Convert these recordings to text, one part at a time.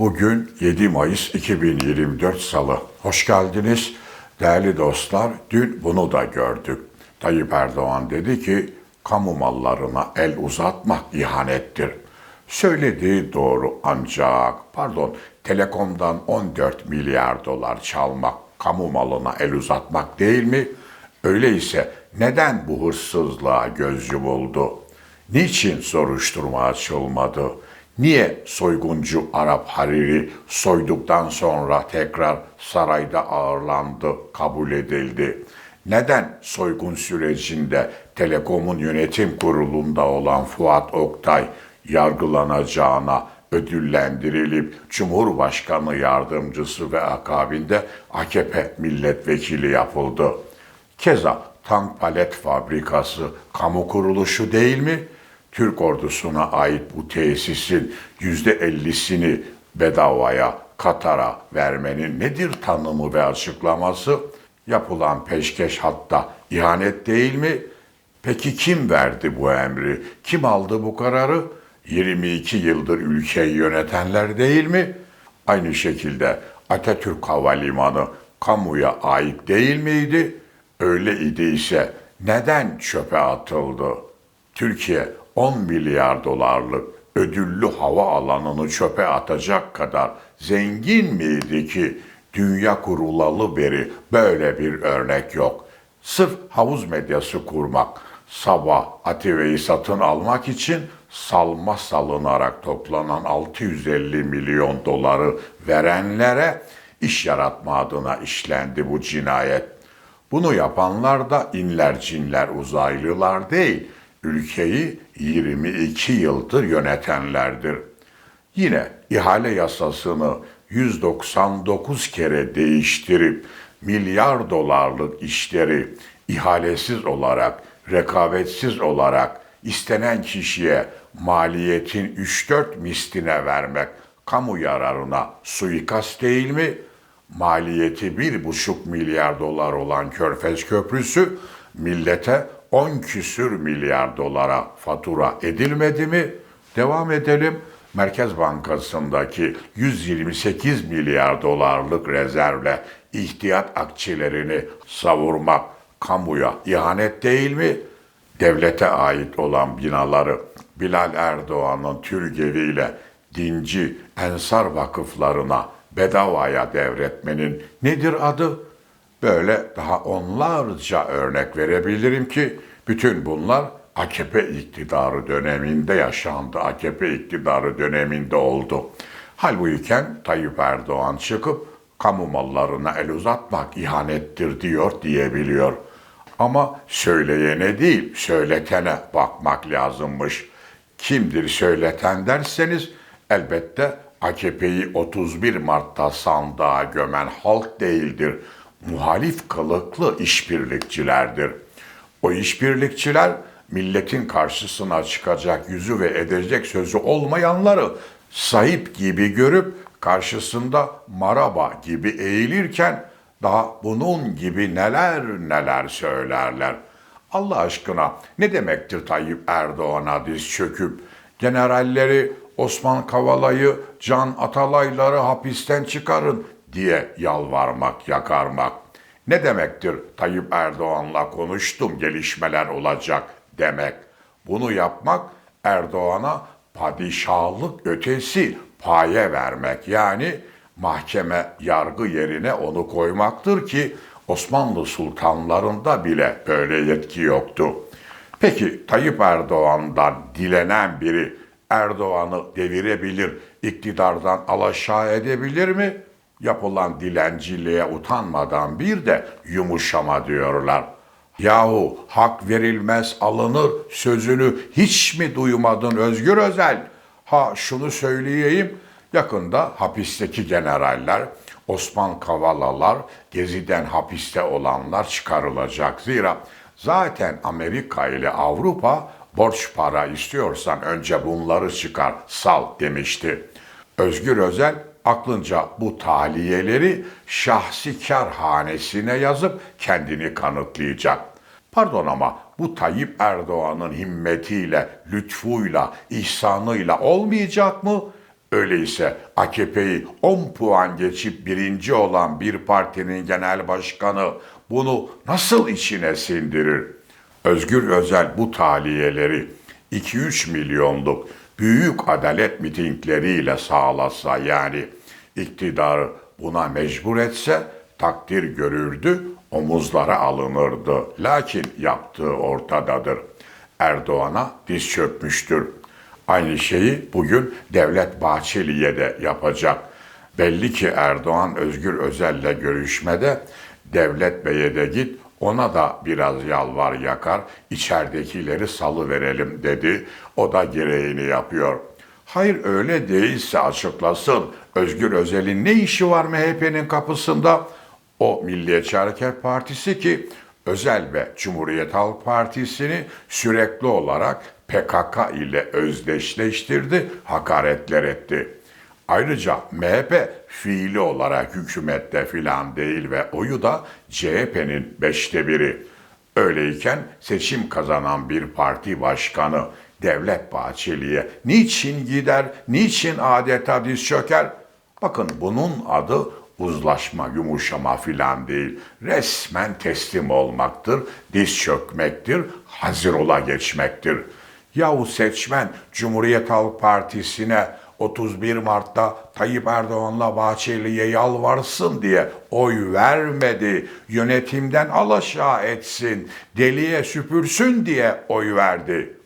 Bugün 7 Mayıs 2024 Salı. Hoş geldiniz. Değerli dostlar, dün bunu da gördük. Tayyip Erdoğan dedi ki, kamu mallarına el uzatmak ihanettir. Söylediği doğru ancak, pardon, Telekom'dan 14 milyar dolar çalmak, kamu malına el uzatmak değil mi? Öyleyse neden bu hırsızlığa göz yumuldu? Niçin soruşturma açılmadı? Niye soyguncu Arap Hariri soyduktan sonra tekrar sarayda ağırlandı, kabul edildi? Neden soygun sürecinde Telekom'un yönetim kurulunda olan Fuat Oktay yargılanacağına ödüllendirilip Cumhurbaşkanı yardımcısı ve akabinde AKP milletvekili yapıldı? Keza tank palet fabrikası kamu kuruluşu değil mi? Türk ordusuna ait bu tesisin yüzde ellisini bedavaya Katar'a vermenin nedir tanımı ve açıklaması? Yapılan peşkeş hatta ihanet değil mi? Peki kim verdi bu emri? Kim aldı bu kararı? 22 yıldır ülkeyi yönetenler değil mi? Aynı şekilde Atatürk Havalimanı kamuya ait değil miydi? Öyle idiyse neden çöpe atıldı? Türkiye 10 milyar dolarlık ödüllü hava alanını çöpe atacak kadar zengin miydi ki dünya kurulalı beri böyle bir örnek yok. Sırf havuz medyası kurmak, sabah Ative'yi satın almak için salma salınarak toplanan 650 milyon doları verenlere iş yaratma adına işlendi bu cinayet. Bunu yapanlar da inler cinler uzaylılar değil, ülkeyi 22 yıldır yönetenlerdir. Yine ihale yasasını 199 kere değiştirip milyar dolarlık işleri ihalesiz olarak, rekabetsiz olarak istenen kişiye maliyetin 3-4 misline vermek kamu yararına suikast değil mi? Maliyeti 1,5 milyar dolar olan Körfez Köprüsü millete 10 küsür milyar dolara fatura edilmedi mi? Devam edelim. Merkez Bankası'ndaki 128 milyar dolarlık rezervle ihtiyat akçelerini savurmak kamuya ihanet değil mi? Devlete ait olan binaları Bilal Erdoğan'ın Türgeviyle dinci ensar vakıflarına bedavaya devretmenin nedir adı? Böyle daha onlarca örnek verebilirim ki bütün bunlar AKP iktidarı döneminde yaşandı. AKP iktidarı döneminde oldu. Halbuki Tayyip Erdoğan çıkıp kamu mallarına el uzatmak ihanettir diyor diyebiliyor. Ama söyleyene değil, söyletene bakmak lazımmış. Kimdir söyleten derseniz elbette AKP'yi 31 Mart'ta sandığa gömen halk değildir. Muhalif kılıklı işbirlikçilerdir. O işbirlikçiler milletin karşısına çıkacak yüzü ve edecek sözü olmayanları sahip gibi görüp karşısında maraba gibi eğilirken daha bunun gibi neler neler söylerler. Allah aşkına ne demektir Tayyip Erdoğan'a diz çöküp generalleri Osman Kavala'yı, Can Atalayları hapisten çıkarın diye yalvarmak, yakarmak. Ne demektir Tayyip Erdoğan'la konuştum gelişmeler olacak demek. Bunu yapmak Erdoğan'a padişahlık ötesi paye vermek yani mahkeme yargı yerine onu koymaktır ki Osmanlı sultanlarında bile böyle yetki yoktu. Peki Tayyip Erdoğan'dan dilenen biri Erdoğan'ı devirebilir, iktidardan alaşağı edebilir mi? Yapılan dilenciliğe utanmadan bir de yumuşama diyorlar. Yahu hak verilmez alınır sözünü hiç mi duymadın Özgür Özel? Ha şunu söyleyeyim, yakında hapisteki generaller, Osman Kavalalar, Gezi'den hapiste olanlar çıkarılacak. Zira zaten Amerika ile Avrupa borç para istiyorsan önce bunları çıkar, sal demişti. Özgür Özel aklınca bu taliyeleri şahsi kar hanesine yazıp kendini kanıtlayacak. Pardon ama bu Tayyip Erdoğan'ın himmetiyle, lütfuyla, ihsanıyla olmayacak mı? Öyleyse AKP'yi 10 puan geçip birinci olan bir partinin genel başkanı bunu nasıl içine sindirir? Özgür Özel bu taliyeleri 2-3 milyonluk büyük adalet mitingleriyle sağlasa yani iktidarı buna mecbur etse takdir görürdü, omuzlara alınırdı. Lakin yaptığı ortadadır. Erdoğan'a diz çökmüştür. Aynı şeyi bugün Devlet Bahçeli'ye de yapacak. Belli ki Erdoğan Özgür Özel'le görüşmede Devlet Bey'e de git ona da biraz yalvar yakar, içeridekileri salı verelim dedi. O da gereğini yapıyor. Hayır öyle değilse açıklasın. Özgür Özel'in ne işi var MHP'nin kapısında? O Milliyetçi Hareket Partisi ki Özel ve Cumhuriyet Halk Partisi'ni sürekli olarak PKK ile özdeşleştirdi, hakaretler etti. Ayrıca MHP fiili olarak hükümette filan değil ve oyu da CHP'nin beşte biri. Öyleyken seçim kazanan bir parti başkanı Devlet Bahçeli'ye niçin gider, niçin adeta diz çöker? Bakın bunun adı uzlaşma, yumuşama filan değil. Resmen teslim olmaktır, diz çökmektir, hazır ola geçmektir. Yahu seçmen Cumhuriyet Halk Partisi'ne 31 Mart'ta Tayyip Erdoğan'la Bahçeli'ye yalvarsın diye oy vermedi. Yönetimden alaşağı etsin, deliye süpürsün diye oy verdi.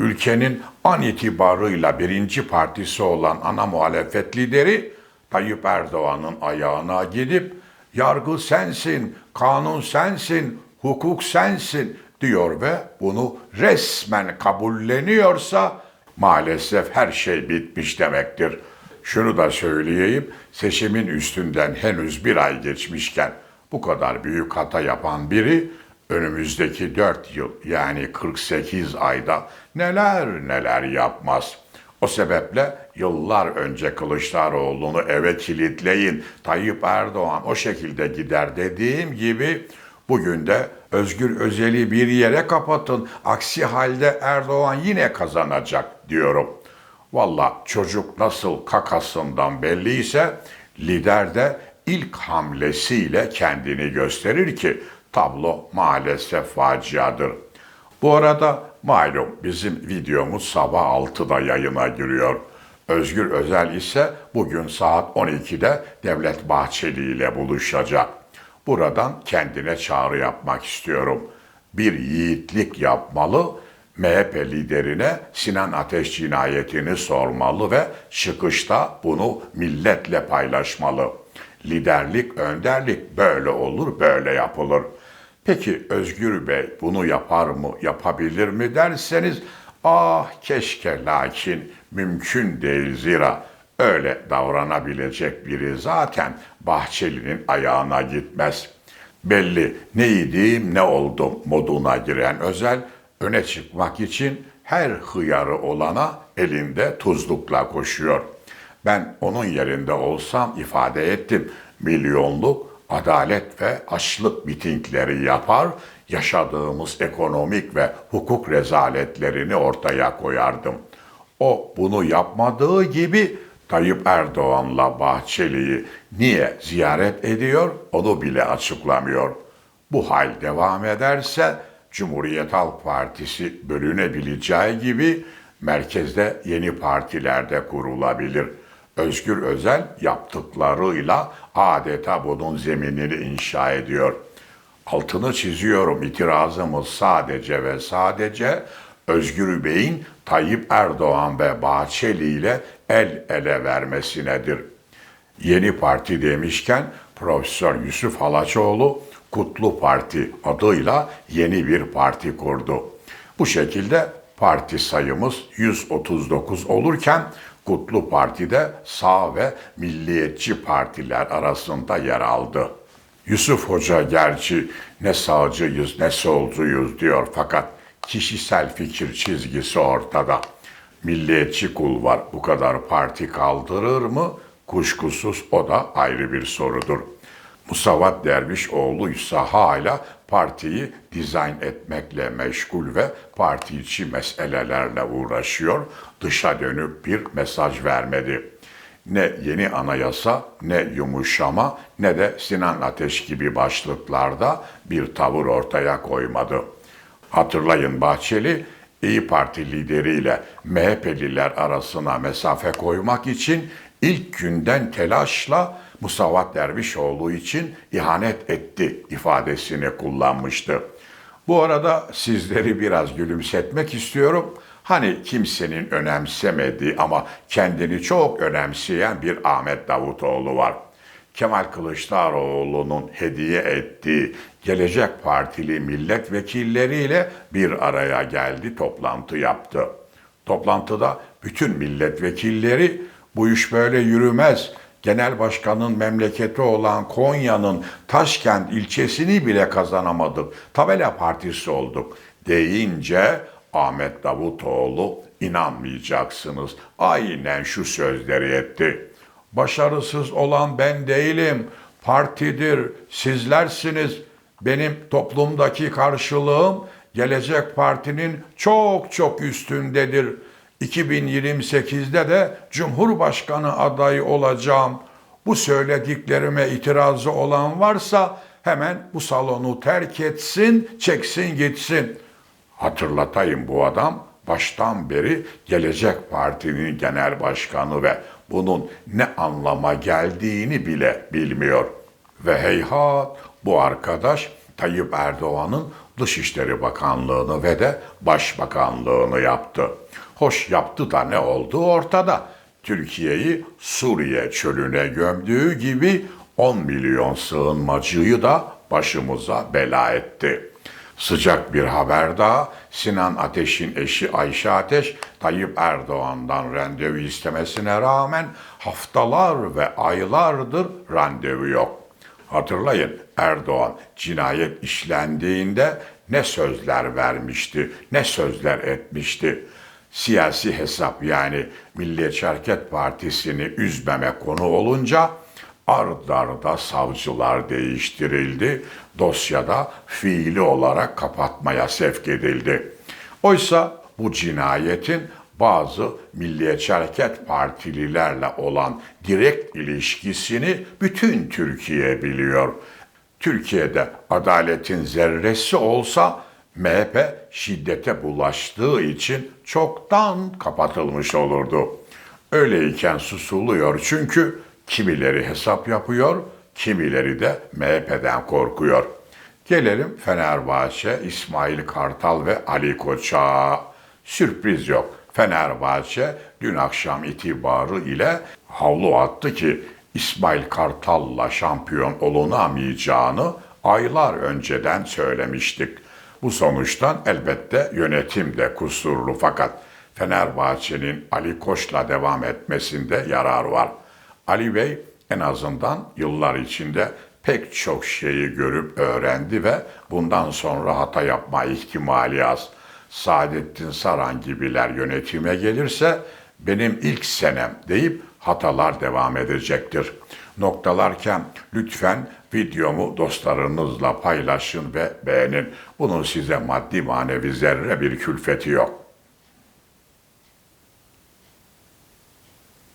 Ülkenin an itibarıyla birinci partisi olan ana muhalefet lideri Tayyip Erdoğan'ın ayağına gidip yargı sensin, kanun sensin, hukuk sensin diyor ve bunu resmen kabulleniyorsa maalesef her şey bitmiş demektir. Şunu da söyleyeyim, seçimin üstünden henüz bir ay geçmişken bu kadar büyük hata yapan biri önümüzdeki 4 yıl yani 48 ayda neler neler yapmaz. O sebeple yıllar önce Kılıçdaroğlu'nu eve kilitleyin, Tayyip Erdoğan o şekilde gider dediğim gibi bugün de Özgür Özel'i bir yere kapatın, aksi halde Erdoğan yine kazanacak diyorum. Valla çocuk nasıl kakasından belliyse lider de ilk hamlesiyle kendini gösterir ki tablo maalesef faciadır. Bu arada malum bizim videomuz sabah 6'da yayına giriyor. Özgür Özel ise bugün saat 12'de Devlet Bahçeli ile buluşacak. Buradan kendine çağrı yapmak istiyorum. Bir yiğitlik yapmalı, MHP liderine Sinan Ateş cinayetini sormalı ve çıkışta bunu milletle paylaşmalı. Liderlik, önderlik böyle olur, böyle yapılır. Peki Özgür Bey bunu yapar mı, yapabilir mi derseniz, ah keşke lakin mümkün değil zira öyle davranabilecek biri zaten Bahçeli'nin ayağına gitmez. Belli neydim ne oldum moduna giren özel öne çıkmak için her hıyarı olana elinde tuzlukla koşuyor. Ben onun yerinde olsam ifade ettim. Milyonluk adalet ve açlık mitingleri yapar, yaşadığımız ekonomik ve hukuk rezaletlerini ortaya koyardım. O bunu yapmadığı gibi Tayyip Erdoğan'la Bahçeli'yi niye ziyaret ediyor onu bile açıklamıyor. Bu hal devam ederse Cumhuriyet Halk Partisi bölünebileceği gibi merkezde yeni partiler de kurulabilir. Özgür Özel yaptıklarıyla adeta bunun zeminini inşa ediyor. Altını çiziyorum itirazımız sadece ve sadece Özgür Bey'in Tayyip Erdoğan ve Bahçeli ile el ele vermesinedir. Yeni parti demişken Profesör Yusuf Halaçoğlu Kutlu Parti adıyla yeni bir parti kurdu. Bu şekilde parti sayımız 139 olurken Kutlu Parti'de sağ ve milliyetçi partiler arasında yer aldı. Yusuf Hoca gerçi ne sağcıyız ne solcuyuz diyor fakat kişisel fikir çizgisi ortada. Milliyetçi kul var bu kadar parti kaldırır mı? Kuşkusuz o da ayrı bir sorudur. Musavat Dervişoğlu ise hala partiyi dizayn etmekle meşgul ve parti içi meselelerle uğraşıyor. Dışa dönüp bir mesaj vermedi. Ne yeni anayasa, ne yumuşama, ne de Sinan Ateş gibi başlıklarda bir tavır ortaya koymadı. Hatırlayın Bahçeli, İyi Parti lideriyle MHP'liler arasına mesafe koymak için ilk günden telaşla Musavat Dervişoğlu için ihanet etti ifadesini kullanmıştı. Bu arada sizleri biraz gülümsetmek istiyorum. Hani kimsenin önemsemediği ama kendini çok önemseyen bir Ahmet Davutoğlu var. Kemal Kılıçdaroğlu'nun hediye ettiği Gelecek Partili milletvekilleriyle bir araya geldi, toplantı yaptı. Toplantıda bütün milletvekilleri bu iş böyle yürümez. Genel başkanın memleketi olan Konya'nın Taşkent ilçesini bile kazanamadık. Tabela partisi olduk deyince Ahmet Davutoğlu inanmayacaksınız. Aynen şu sözleri etti. Başarısız olan ben değilim. Partidir, sizlersiniz. Benim toplumdaki karşılığım Gelecek Parti'nin çok çok üstündedir. 2028'de de Cumhurbaşkanı adayı olacağım. Bu söylediklerime itirazı olan varsa hemen bu salonu terk etsin, çeksin gitsin. Hatırlatayım bu adam baştan beri Gelecek Parti'nin genel başkanı ve bunun ne anlama geldiğini bile bilmiyor. Ve heyhat bu arkadaş Tayyip Erdoğan'ın Dışişleri Bakanlığını ve de Başbakanlığını yaptı. Hoş yaptı da ne oldu ortada. Türkiye'yi Suriye çölüne gömdüğü gibi 10 milyon sığınmacıyı da başımıza bela etti. Sıcak bir haber daha Sinan Ateş'in eşi Ayşe Ateş Tayyip Erdoğan'dan randevu istemesine rağmen haftalar ve aylardır randevu yok. Hatırlayın Erdoğan cinayet işlendiğinde ne sözler vermişti, ne sözler etmişti. Siyasi hesap yani Milliyetçi Hareket Partisi'ni üzmeme konu olunca ard arda savcılar değiştirildi. Dosyada fiili olarak kapatmaya sevk edildi. Oysa bu cinayetin bazı Milliyetçi Hareket Partililerle olan direkt ilişkisini bütün Türkiye biliyor. Türkiye'de adaletin zerresi olsa MHP şiddete bulaştığı için çoktan kapatılmış olurdu. Öyleyken susuluyor çünkü kimileri hesap yapıyor, kimileri de MHP'den korkuyor. Gelelim Fenerbahçe, İsmail Kartal ve Ali Koç'a. Sürpriz yok. Fenerbahçe dün akşam itibarı ile havlu attı ki İsmail Kartal'la şampiyon olunamayacağını aylar önceden söylemiştik. Bu sonuçtan elbette yönetim de kusurlu fakat Fenerbahçe'nin Ali Koç'la devam etmesinde yarar var. Ali Bey en azından yıllar içinde pek çok şeyi görüp öğrendi ve bundan sonra hata yapma ihtimali az. Saadettin Saran gibiler yönetime gelirse benim ilk senem deyip hatalar devam edecektir. Noktalarken lütfen videomu dostlarınızla paylaşın ve beğenin. Bunun size maddi manevi zerre bir külfeti yok.